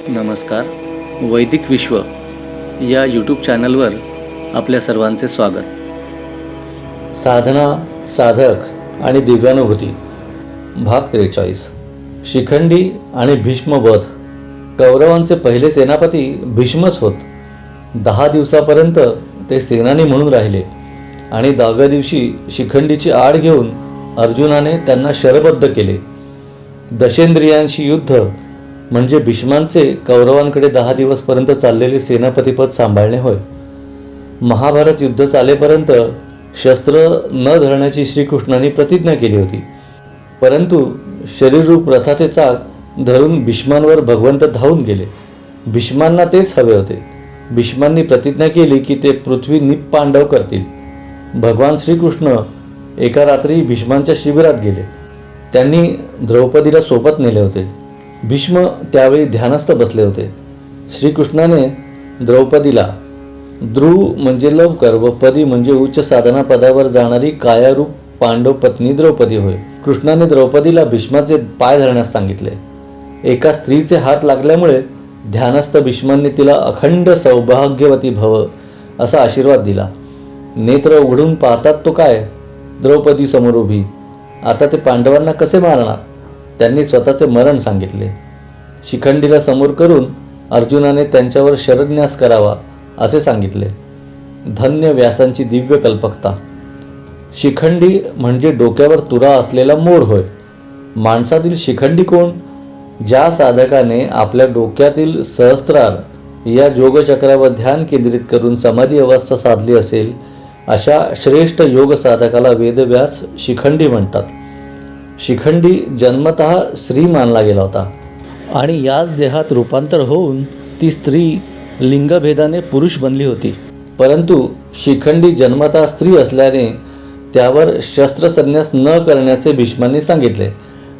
नमस्कार. वैदिक विश्व या यूट्यूब चॅनलवर आपल्या सर्वांचे स्वागत. साधना साधक आणि दिव्यानुभूती. भाग त्रेचाळीस. शिखंडी आणि भीष्मवध. कौरवांचे पहिले सेनापती भीष्मच होत. दहा दिवसापर्यंत ते सेनानी म्हणून राहिले आणि दहाव्या दिवशी शिखंडीची आड घेऊन अर्जुनाने त्यांना शरबद्ध केले. दशेंद्रियांशी युद्ध म्हणजे भीष्मांचे कौरवांकडे दहा दिवसपर्यंत चाललेले सेनापतीपद सांभाळणे होय. महाभारत युद्ध चालेपर्यंत शस्त्र न धरण्याची श्रीकृष्णाने प्रतिज्ञा केली होती. परंतु शरीररूप रथाचे चाक धरून भीष्मांवर भगवंत धावून गेले. भीष्मांना तेच हवे होते. भीष्मांनी प्रतिज्ञा केली की ते पृथ्वी निपांडव करतील. भगवान श्रीकृष्ण एका रात्री भीष्मांच्या शिबिरात गेले. त्यांनी द्रौपदीला सोबत नेले होते. भीष्म त्यावेळी ध्यानस्थ बसले होते. श्रीकृष्णाने द्रौपदीला ध्रुव म्हणजे लवकर व पदी म्हणजे उच्च साधना पदावर जाणारी कायारूप पांडव पत्नी द्रौपदी होय. कृष्णाने द्रौपदीला भीष्माचे पाय धरण्यास सांगितले. एका स्त्रीचे हात लागल्यामुळे ध्यानस्थ भीष्मांनी तिला अखंड सौभाग्यवती भव असा आशीर्वाद दिला. नेत्र उघडून पाहतात तो काय? द्रौपदी समोर उभी. आता ते पांडवांना कसे मारणार? त्यांनी स्वतःचे मरण सांगितले. शिखंडीला समोर करून अर्जुनाने त्यांच्यावर शरन्यास करावा असे सांगितले. धन्य व्यासांची दिव्य कल्पकता. शिखंडी म्हणजे डोक्यावर तुरा असलेला मोर होय. माणसातील शिखंडी कोण? ज्या साधकाने आपल्या डोक्यातील सहस्त्रार या योगचक्रावर ध्यान केंद्रित करून समाधी अवस्था साधली असेल अशा श्रेष्ठ योग साधकाला वेदव्यास शिखंडी म्हणतात. शिखंडी जन्मत स्त्री मानला गेला होता आणि याच देहात रूपांतर होऊन ती स्त्री लिंगभेदाने पुरुष बनली होती. परंतु शिखंडी जन्मतः स्त्री असल्याने त्यावर शस्त्रसन्यास न करण्याचे भीष्मांनी सांगितले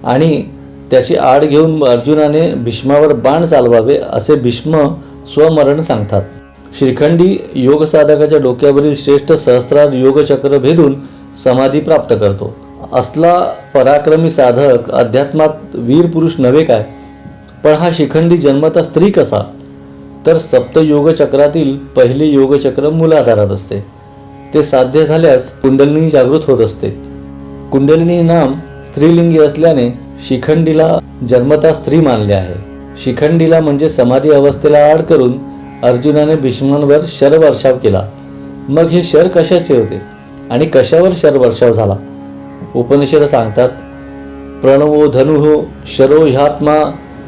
आणि त्याची आड घेऊन अर्जुनाने भीष्मावर बाण चालवावे असे भीष्म स्वमरण सांगतात. श्रीखंडी योगसाधकाच्या डोक्यावरील श्रेष्ठ सहस्त्रार योगचक्र भेदून समाधी प्राप्त करतो. असला पराक्रमी साधक अध्यात्मात वीर पुरुष नव्हे काय? पण हा शिखंडी जन्मता स्त्री कसा? तर सप्त योगचक्रातील पहिले योगचक्र मुलाधारात असते. ते साध्य झाल्यास कुंडलिनी जागृत होत असते. कुंडलिनी नाम स्त्रीलिंगी असल्याने शिखंडीला जन्मता स्त्री मानले आहे. शिखंडीला म्हणजे समाधी अवस्थेला आड करून अर्जुनाने भीष्मांवर शरवर्षाव केला. मग हे शर कशाचे होते? आणि कशावर शरवर्षाव झाला? उपनिषद सांगतात प्रणवो धनु शरो ह्यात्मा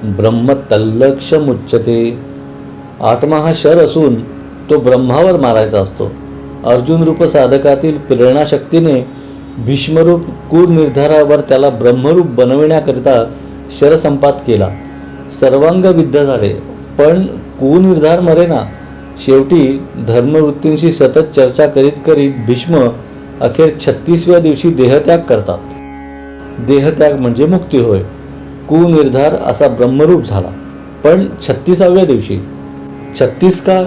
ब्रह्मतल्लक्ष मुच्चते आत्मा हा शर असून तो ब्रह्मावर मारायचा असतो. अर्जुन रूप साधकातील प्रेरणाशक्तीने भीष्मरूप कुनिर्धारावर त्याला ब्रह्मरूप बनविण्याकरिता शरसंपात केला. सर्वांग विद्ध झाले पण कुनिर्धार मरेना. शेवटी धर्मवृत्तींशी सतत चर्चा करीत करीत भीष्म अखेर छत्तीसव्या दिवशी देहत्याग करतात. देहत्याग म्हणजे मुक्ती होय. कुनिर्धार असा ब्रह्मरूप झाला. पण छत्तीसाव्या दिवशी छत्तीस का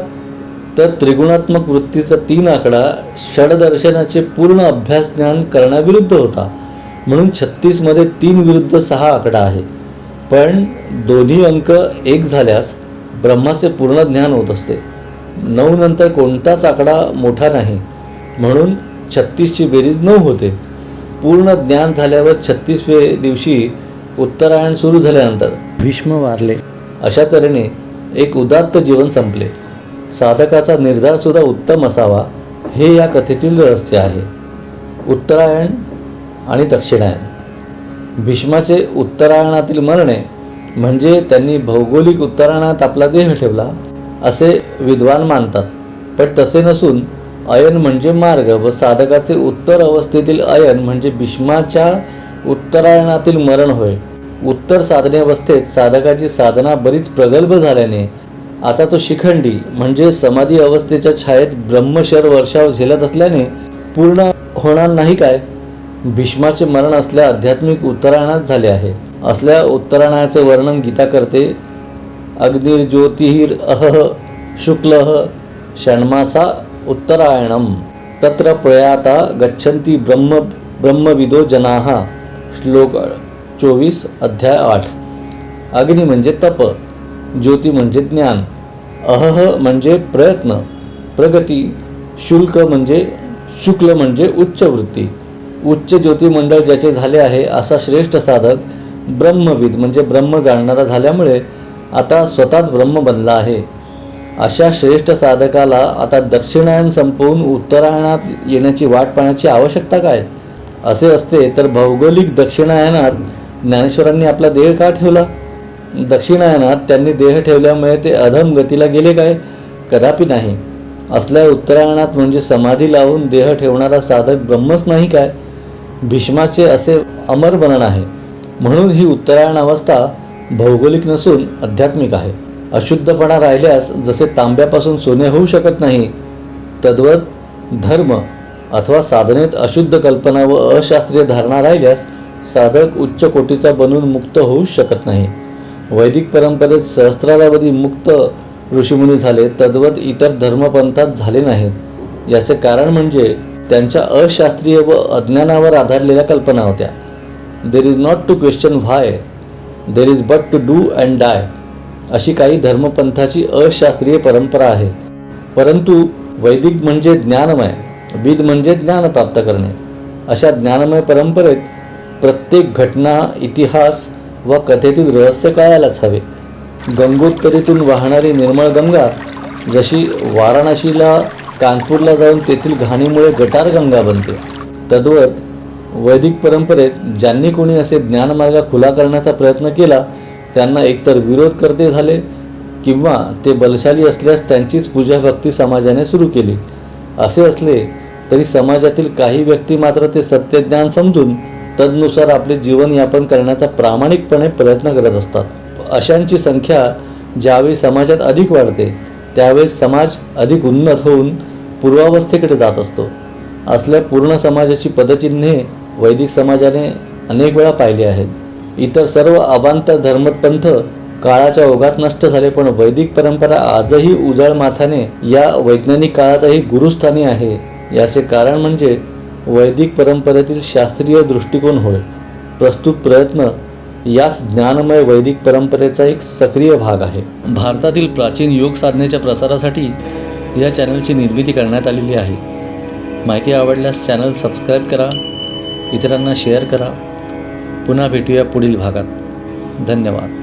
तर त्रिगुणात्मक वृत्तीचा तीन आकडा षडदर्शनाचे पूर्ण अभ्यास ज्ञान करण्याविरुद्ध होता. म्हणून छत्तीसमध्ये तीन विरुद्ध सहा आकडा आहे. पण दोन्ही अंक एक झाल्यास ब्रह्माचे पूर्ण ज्ञान होत असते. नऊ नंतर कोणताच आकडा मोठा नाही. म्हणून छत्तीसची बेरीज नऊ होते. पूर्ण ज्ञान झाल्यावर छत्तीसवे दिवशी उत्तरायण सुरू झाल्यानंतर. भीष्म वारले. अशा तऱ्हेने एक उदात्त जीवन संपले. साधकाचा निर्धार सुद्धा उत्तम असावा हे या कथेतील रहस्य आहे. उत्तरायण आणि दक्षिणायन. भीष्माचे उत्तरायणातील मरणे म्हणजे त्यांनी भौगोलिक उत्तरायणात आपला देह ठेवला असे विद्वान मानतात. पण तसे नसून अयन म्हणजे मार्ग व साधकाचे उत्तर अवस्थेतील अयन म्हणजे भीष्माच्या उत्तरायणातील मरण होय. उत्तर साधने अवस्थेत साधकाची साधना बरीच प्रगल्भ झाल्याने आता तो शिखंडी म्हणजे समाधी अवस्थेच्या छायेत ब्रह्मशर वर्षाव झेलत असल्याने पूर्ण होणार नाही काय? भीष्माचे मरण असल्या आध्यात्मिक उत्तरायणात झाले आहे. असल्या उत्तरायणाचे वर्णन गीता करते ज्योतिहीर अहः शुक्लः षण्मासा उत्तरायणं तत्र प्रयाता गच्छन्ति ब्रह्म ब्रह्मविदो जनाः। श्लोक चोवीस अध्याय आठ। अग्नी म्हणजे तप ज्योती म्हणजे ज्ञान अहह म्हणजे प्रयत्न प्रगती शुल्क म्हणजे शुक्ल म्हणजे उच्च वृत्ती उच्च ज्योतिमंडळ ज्याचे झाले आहे असा श्रेष्ठ साधक ब्रह्मविद म्हणजे ब्रह्म जाणणारा झाल्यामुळे आता स्वतःच ब्रह्म बनला आहे. अशा श्रेष्ठ साधकाला आता दक्षिणायन संपवून उत्तरायणात येण्याची वाट पाहण्याची आवश्यकता काय? असे असते तर भौगोलिक दक्षिणायनात ज्ञानेश्वरांनी आपला देह का ठेवला? दक्षिणायनात त्यांनी देह ठेवल्यामुळे ते अधम गतीला गेले काय? कदापि नाही. असल्या उत्तरायणात म्हणजे समाधी लावून देह ठेवणारा साधक ब्रह्मच नाही काय? भीष्माचे असे अमर वर्णन आहे. म्हणून ही उत्तरायण अवस्था भौगोलिक नसून आध्यात्मिक आहे. अशुद्धपणा राहिल्यास जसे तांब्यापासून सोने होऊ शकत नाही तद्वत धर्म अथवा साधनेत अशुद्ध कल्पना व अशास्त्रीय धारणा राहिल्यास साधक उच्च कोटीचा बनून मुक्त होऊ शकत नाही. वैदिक परंपरेत सहस्त्रावधी मुक्त ऋषीमुनी झाले तद्वत इतर धर्मपंथात झाले नाहीत. याचे कारण म्हणजे त्यांच्या अशास्त्रीय व अज्ञानावर आधारलेल्या कल्पना होत्या. There is not to question why there is but to do and die अशी काही धर्मपंथाची अशास्त्रीय परंपरा आहे. परंतु वैदिक म्हणजे ज्ञानमय विद म्हणजे ज्ञान प्राप्त करणे. अशा ज्ञानमय परंपरेत प्रत्येक घटना इतिहास व कथेतील रहस्य कळायलाच हवे. गंगोत्तरीतून वाहणारी निर्मळ गंगा जशी वाराणसीला कानपूरला जाऊन तेथील घाणीमुळे गटार गंगा बनते. तद्वत वैदिक परंपरेत ज्यांनी कोणी असे ज्ञानमार्ग खुला करण्याचा प्रयत्न केला त्यांना एकतर विरोध करते झाले किंवा ते बलशाली असल्यास त्यांचीच पूजा भक्ती समाजाने सुरू केली. असे असले तरी समाजातील काही व्यक्ती मात्र ते सत्यज्ञान समजून तदनुसार आपले जीवनयापन करण्याचा प्रामाणिकपणे प्रयत्न करत असतात. अशांची संख्या ज्यावेळी समाजात अधिक वाढते त्यावेळेस समाज अधिक उन्नत होऊन पूर्वावस्थेकडे जात असतो. असल्या पूर्ण समाजाची पदचिन्हे वैदिक समाजाने अनेक वेळा पाहिली आहेत. इतर सर्व अबांतर धर्मपंथ काळाच्या ओघात नष्ट झाले पण वैदिक परंपरा आजही उजाळ माथाने या वैज्ञानिक काळातही गुरुस्थानी आहे. याचे कारण म्हणजे वैदिक परंपरेतील शास्त्रीय दृष्टिकोन होय. प्रस्तुत प्रयत्न याच ज्ञानमय वैदिक परंपरेचा एक सक्रिय भाग आहे. भारतातील प्राचीन योग साधनेच्या प्रसारासाठी या चॅनलची निर्मिती करण्यात आलेली आहे. माहिती आवडल्यास चॅनल सबस्क्राईब करा इतरांना शेअर करा. पुन्हा भेटूया पुढील भागात. धन्यवाद.